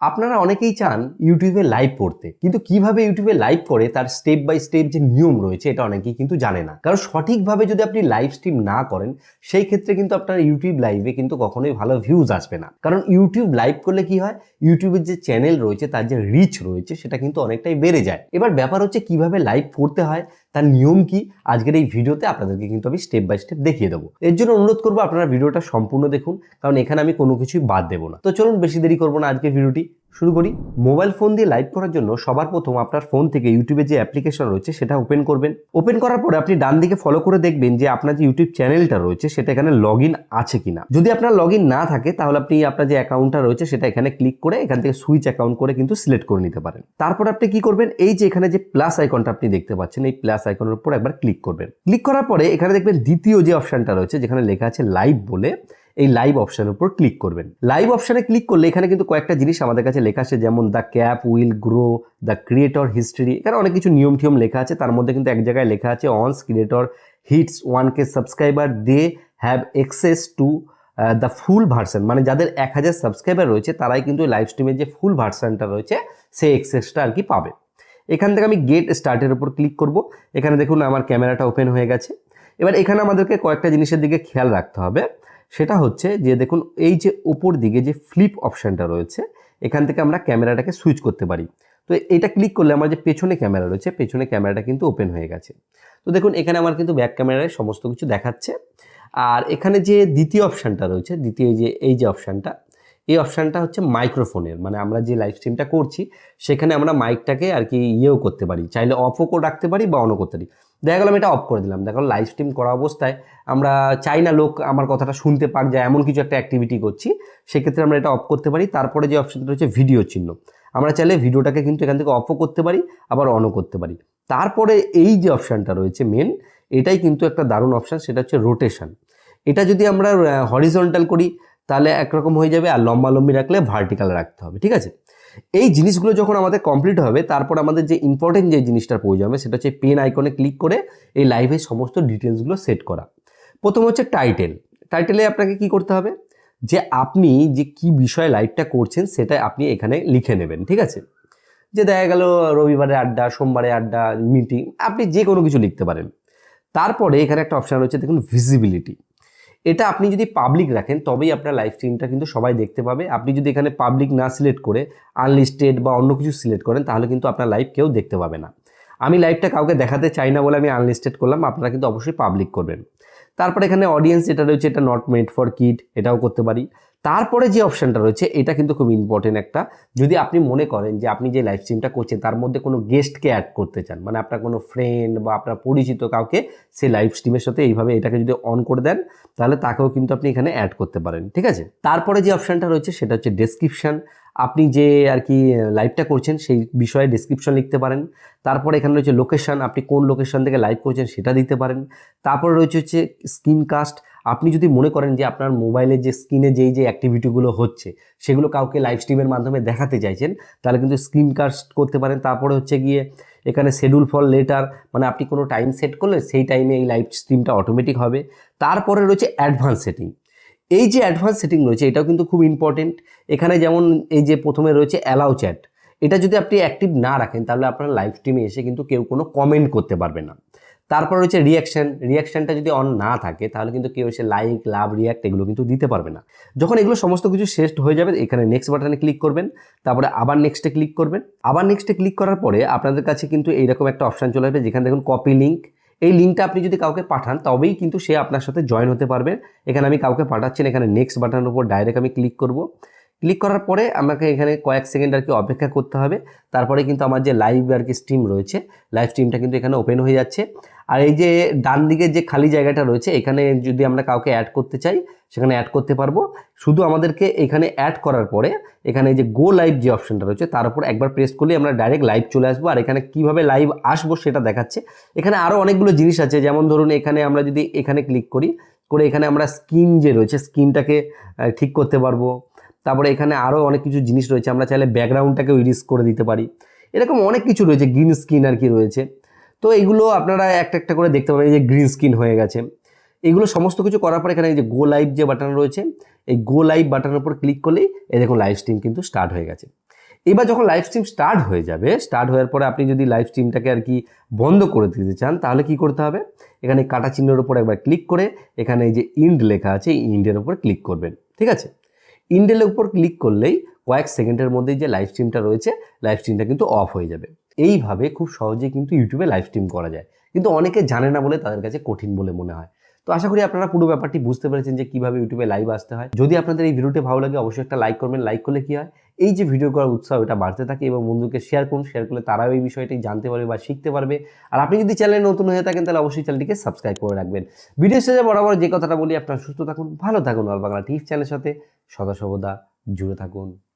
আপনারা অনেকেই চান ইউটিউবে লাইভ করতে কিন্তু কীভাবে ইউটিউবে লাইভ করে, তার স্টেপ বাই স্টেপ যে নিয়ম রয়েছে, এটা অনেকেই কিন্তু জানে না। কারণ সঠিকভাবে যদি আপনি লাইভ স্ট্রিম না করেন, সেই ক্ষেত্রে কিন্তু আপনার ইউটিউব লাইভে কিন্তু কখনোই ভালো ভিউজ আসবে না। কারণ ইউটিউব লাইভ করলে কি হয়? ইউটিউবের যে চ্যানেল রয়েছে, তার যে রিচ রয়েছে, সেটা কিন্তু অনেকটাই বেড়ে যায়। এবার ব্যাপার হচ্ছে কীভাবে লাইভ করতে হয়? তার নিয়ম কি? আজকের এই ভিডিওতে আপনাদেরকে কিন্তু আমি স্টেপ বাই স্টেপ দেখিয়ে দেবো। এর জন্য অনুরোধ করব আপনারা ভিডিওটা সম্পূর্ণ দেখুন, কারণ এখানে আমি কোনো কিছুই বাদ দেবো না। তো চলুন, বেশি দেরি করব না আজকের ভিডিওটি। শুরু করি। মোবাইল ফোন দিয়ে লাইভ করার জন্য সবার প্রথম আপনার ফোন থেকে ইউটিউবে যে অ্যাপ্লিকেশন রয়েছে সেটা ওপেন করবেন। ওপেন করার পরে আপনি ডান দিকে ফলো করে দেখবেন যে আপনার যে ইউটিউব চ্যানেলটা রয়েছে সেটা এখানে লগ আছে কিনা। যদি আপনার লগ না থাকে তাহলে আপনি আপনার যে অ্যাকাউন্টটা রয়েছে সেটা এখানে ক্লিক করে এখান থেকে সুইচ অ্যাকাউন্ট করে কিন্তু সিলেক্ট করে নিতে পারেন। তারপর আপনি কি করবেন? এই যে এখানে যে প্লাস আইকনটা আপনি দেখতে পাচ্ছেন, এই প্লাস আইকনের উপর একবার ক্লিক করবেন। ক্লিক করার পরে এখানে দেখবেন দ্বিতীয় যে অপশনটা রয়েছে যেখানে লেখা আছে লাইভ বলে এই লাইভ অপশনের উপর ক্লিক করবেন। লাইভ অপশনে ক্লিক করলে এখানে কিন্তু কয়েকটা জিনিস আমাদের কাছে লেখা আছে, যেমন the cap will grow the creator history এখানে অনেক কিছু নিয়ম টিয়ম লেখা আছে। তার মধ্যে কিন্তু এক জায়গায় লেখা আছে once creator hits one K subscriber they have access to the full version মানে যাদের এক হাজার সাবস্ক্রাইবার রয়েছে, তারাই কিন্তু লাইভ স্ট্রিমের যে ফুল ভার্সনটা রয়েছে সেই এক্সেসটা আর কি পাবে। এখান থেকে আমি গেট স্টার্টের উপর ক্লিক করব। এখানে দেখুন আমার ক্যামেরাটা ওপেন হয়ে গেছে। এবার এখানে আমাদেরকে কয়েকটা জিনিসের দিকে খেয়াল রাখতে হবে। সেটা হচ্ছে যে দেখুন, এই যে উপর দিকে যে ফ্লিপ অপশানটা রয়েছে, এখান থেকে আমরা ক্যামেরাটাকে সুইচ করতে পারি। তো এটা ক্লিক করলে আমার যে পেছনে ক্যামেরা রয়েছে, পেছনে ক্যামেরাটা কিন্তু ওপেন হয়ে গেছে। তো দেখুন, এখানে আমার কিন্তু ব্যাক ক্যামেরায় সমস্ত কিছু দেখাচ্ছে। আর এখানে যে দ্বিতীয় অপশানটা রয়েছে, দ্বিতীয় যে, এই যে অপশানটা এই অপশানটা হচ্ছে মাইক্রোফোনের মানে আমরা যে লাইভ স্ট্রিমটা করছি, সেখানে আমরা মাইকটাকে আর কি ইয়েও করতে পারি, চাইলে অফও করে রাখতে পারি বা অনও করতে পারি। দেখা গেল আমি এটা অফ করে দিলাম। দেখা গেলো লাইভ স্ট্রিম করা অবস্থায় আমরা চাই না লোক আমার কথাটা শুনতে পাক যায় এমন কিছু একটা অ্যাক্টিভিটি করছি, সেক্ষেত্রে আমরা এটা অফ করতে পারি। তারপরে যে অপশানটা রয়েছে ভিডিও চিহ্ন। আমরা চাইলে ভিডিওটাকে কিন্তু এখান থেকে অফও করতে পারি, আবার অনও করতে পারি। তারপরে এই যে অপশানটা রয়েছে মেন এটাই কিন্তু একটা দারুণ অপশান সেটা হচ্ছে রোটেশন এটা যদি আমরা হরিজন্টাল করি তাহলে একরকম হয়ে যাবে আর লম্বা লম্বি রাখলে ভার্টিক্যাল রাখতে হবে, ঠিক আছে? এই জিনিসগুলো যখন আমাদের কমপ্লিট হবে, তারপর আমাদের যে ইম্পর্টেন্ট যে জিনিসটার প্রয়োজন হবে, সেটা হচ্ছে পেন আইকনে ক্লিক করে এই লাইভের সমস্ত ডিটেলসগুলো সেট করা। প্রথম হচ্ছে টাইটেল টাইটেলে আপনাকে কি করতে হবে? যে আপনি যে কি বিষয়ে লাইভটা করছেন, সেটা আপনি এখানে লিখে নেবেন, ঠিক আছে? যে দেখা গেল রবিবারে আড্ডা সোমবারে আড্ডা মিটিং আপনি যে কোনো কিছু লিখতে পারেন। তারপরে এখানে একটা অপশান রয়েছে, দেখুন ভিজিবিলিটি এটা আপনি যদি পাবলিক রাখেন, তবেই আপনার লাইভ স্ট্রিমটা কিন্তু সবাই দেখতে পাবে। আপনি যদি এখানে পাবলিক না সিলেক্ট করে আনলিস্টেড বা অন্য কিছু সিলেক্ট করেন, তাহলে কিন্তু আপনার লাইভ কেউ দেখতে পাবে না। আমি লাইভটা কাউকে দেখাতে চাই না বলে আমি আনলিস্টেড করলাম, আপনারা কিন্তু অবশ্যই পাবলিক করবেন। তারপরে এখানে অডিয়েন্স যেটা রয়েছে, এটা নট মেড ফর কিড এটাও করতে পারি। তারপরে যে অপশানটা রয়েছে, এটা কিন্তু খুব ইম্পর্টেন্ট একটা। যদি আপনি মনে করেন যে আপনি যে লাইভ স্ট্রিমটা করছেন, তার মধ্যে কোনো গেস্টকে অ্যাড করতে চান মানে আপনার কোনো ফ্রেন্ড বা আপনার পরিচিত কাউকে সেই লাইভ স্ট্রিমের সাথে এইভাবে এটাকে যদি অন করে দেন, তাহলে তাকেও কিন্তু আপনি এখানে অ্যাড করতে পারেন, ঠিক আছে? তারপরে যে অপশানটা রয়েছে, সেটা হচ্ছে ডেসক্রিপশান আপনি যে আর কি লাইভটা করছেন সেই বিষয়ে ডিসক্রিপশন লিখতে পারেন। তারপরে এখানে রয়েছে লোকেশন আপনি কোন লোকেশন থেকে লাইভ করছেন সেটা দিতে পারেন। তারপরে রয়েছে হচ্ছে স্ক্রিন কাস্ট আপনি যদি মনে করেন যে আপনার মোবাইলের যে স্ক্রিনে যেই যে অ্যাক্টিভিটিগুলো হচ্ছে, সেগুলো কাউকে লাইভ স্ট্রিমের মাধ্যমে দেখাতে চাইছেন, তাহলে কিন্তু স্ক্রিন কাস্ট করতে পারেন। তারপরে হচ্ছে গিয়ে এখানে শেডিউল ফর লেটার মানে আপনি কোনো টাইম সেট করলে সেই টাইমে এই লাইভ স্ট্রিমটা অটোমেটিক হবে। তারপরে রয়েছে অ্যাডভান্স সেটিং এই যে অ্যাডভান্স সেটিং রয়েছে, এটাও কিন্তু খুব ইম্পর্টেন্ট এখানে যেমন এই যে প্রথমে রয়েছে অ্যালাউ চ্যাট এটা যদি আপনি অ্যাক্টিভ না রাখেন, তাহলে আপনার লাইভ স্ট্রিমে এসে কিন্তু কেউ কোনো কমেন্ট করতে পারবে না। তারপর রয়েছে রিয়াকশান রিয়াকশানটা যদি অন না থাকে, তাহলে কিন্তু কেউ এসে লাইক লাভ রিয়াক্ট এগুলো কিন্তু দিতে পারবে না। যখন এগুলো সমস্ত কিছু শেষ হয়ে যাবে, এখানে নেক্সট বাটনে ক্লিক করবেন, তারপরে আবার নেক্সটে ক্লিক করবেন। আবার নেক্সটে ক্লিক করার পরে আপনাদের কাছে কিন্তু এইরকম একটা অপশান চলে আসবে, যেখানে দেখুন কপি লিঙ্ক এই লিঙ্কটা আপনি যদি কাউকে পাঠান, তবেই কিন্তু সে আপনার সাথে জয়েন হতে পারবে। এখানে আমি কাউকে পাঠাচ্ছি এখানে নেক্সট বাটনের উপর ডাইরেক্ট আমি ক্লিক করব। ক্লিক করার পরে আমাকে এখানে কয়েক সেকেন্ড আর কি অপেক্ষা করতে হবে। তারপরে কিন্তু আমার যে লাইভ আর কি স্ট্রিম রয়েছে লাইভ স্ট্রিমটা কিন্তু এখানে ওপেন হয়ে যাচ্ছে। আর এই যে ডান দিকে যে খালি জায়গাটা রয়েছে, এখানে যদি আমরা কাউকে অ্যাড করতে চাই, সেখানে অ্যাড করতে পারব। শুধু আমাদেরকে এখানে অ্যাড করার পরে, এখানে যে গো লাইভ যে অপশনটা রয়েছে, তার উপর একবার প্রেস করলে আমরা ডাইরেক্ট লাইভ চলে আসব। আর এখানে কীভাবে লাইভ আসব সেটা দেখাচ্ছে। এখানে আরও অনেকগুলো জিনিস আছে, যেমন ধরুন এখানে আমরা যদি এখানে ক্লিক করি, করে এখানে আমরা স্কিন যে রয়েছে স্কিনটাকে ঠিক করতে পারব। তারপরে এখানে আরও অনেক কিছু জিনিস রয়েছে। আমরা চাইলে ব্যাকগ্রাউন্ডটাকেও ইরিস করে দিতে পারি। এরকম অনেক কিছু রয়েছে গ্রিন স্ক্রিন আর কি রয়েছে। তো এগুলো আপনারা একটা একটা করে দেখতে পাবেন, এই যে গ্রিন স্ক্রিন হয়ে গেছে। এগুলো সমস্ত কিছু করার পর এখানে এই যে গো লাইভ যে বাটন রয়েছে, এই গো লাইভ বাটনের উপর ক্লিক করলেই এই দেখুন লাইভ স্ট্রিম কিন্তু স্টার্ট হয়ে গেছে। এবার যখন লাইভ স্ট্রিম স্টার্ট হয়ে যাবে স্টার্ট হওয়ার পরে আপনি যদি লাইভ স্ট্রিমটাকে আর কি বন্ধ করে দিতে চান, তাহলে কি করতে হবে? এখানে কাটা চিহ্নের উপর একবার ক্লিক করে এখানে এই যে ইন্ড লেখা আছে ইন্ডের উপর ক্লিক করবেন। ঠিক আছে? ইন্ডের উপর ক্লিক করলেই কয়েক সেকেন্ডের মধ্যেই যে লাইভ স্ট্রিমটা রয়েছে লাইভ স্ট্রিমটা কিন্তু অফ হয়ে যাবে। এইভাবে খুব সহজে কিন্তু ইউটিউবে লাইভ স্ট্রিম করা যায়। কিন্তু অনেকে জানে না বলে তাদের কাছে কঠিন বলে মনে হয়। তো আশা করি আপনারা পুরো ব্যাপারটি বুঝতে পেরেছেন যে কীভাবে ইউটিউবে লাইভ আসতে হয়। যদি আপনাদের এই ভিডিওটি ভালো লাগে, অবশ্যই একটা লাইক করবেন। লাইক করলে কী হয়? এই যে ভিডিও করার উৎসাহ এটা বাড়তে থাকে এবং বন্ধুকে শেয়ার করুন শেয়ার করলে তারাও এই বিষয়টি জানতে পারবে বা শিখতে পারবে। আর আপনি যদি চ্যানেলে নতুন হয়ে থাকেন, তাহলে অবশ্যই চ্যানেলটিকে সাবস্ক্রাইব করে রাখবেন। ভিডিও শেষে বরাবর যে কথাটা বলি, আপনারা সুস্থ থাকুন, ভালো থাকুন। আর বাংলা টিভি চ্যানেলের সাথে সদা সর্বদা জুড়ে থাকুন।